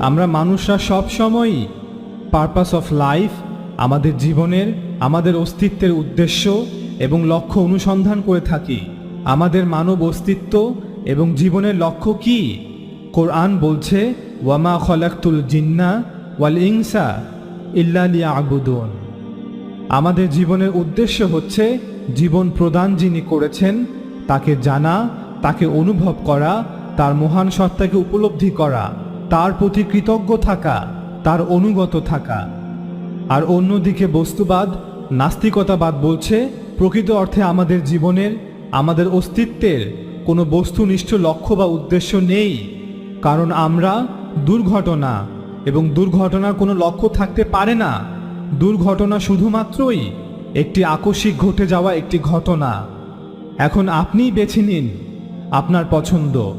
আমরা মানুষরা সব সময়ই পারপাস অফ লাইফ আমাদের জীবনের, আমাদের অস্তিত্বের উদ্দেশ্য এবং লক্ষ্য অনুসন্ধান করে থাকি। আমাদের মানব অস্তিত্ব এবং জীবনের লক্ষ্য কি? কোরআন বলছে, ওয়ামা খলাক্তুল জিন্না ওয়াল ইংসা ইল্লা লিয়া আবুদুন আমাদের জীবনের উদ্দেশ্য হচ্ছে জীবন প্রদান যিনি করেছেন, তাকে জানা, তাকে অনুভব করা, তার মহান সত্তাকে উপলব্ধি করা। তার প্রতি কৃতজ্ঞ থাকা, তার অনুগত থাকা। আর অন্যদিকে বস্তুবাদ, নাস্তিকতাবাদ বলছে, প্রকৃত অর্থে আমাদের জীবনের, আমাদের অস্তিত্বের কোনো বস্তুনিষ্ঠ লক্ষ্য বা উদ্দেশ্য নেই। কারণ আমরা দুর্ঘটনা এবং দুর্ঘটনার কোনো লক্ষ্য থাকতে পারে না। দুর্ঘটনা শুধুমাত্রই একটি আকস্মিক ঘটে যাওয়া একটি ঘটনা। এখন আপনিই বেছে নিন আপনার পছন্দ।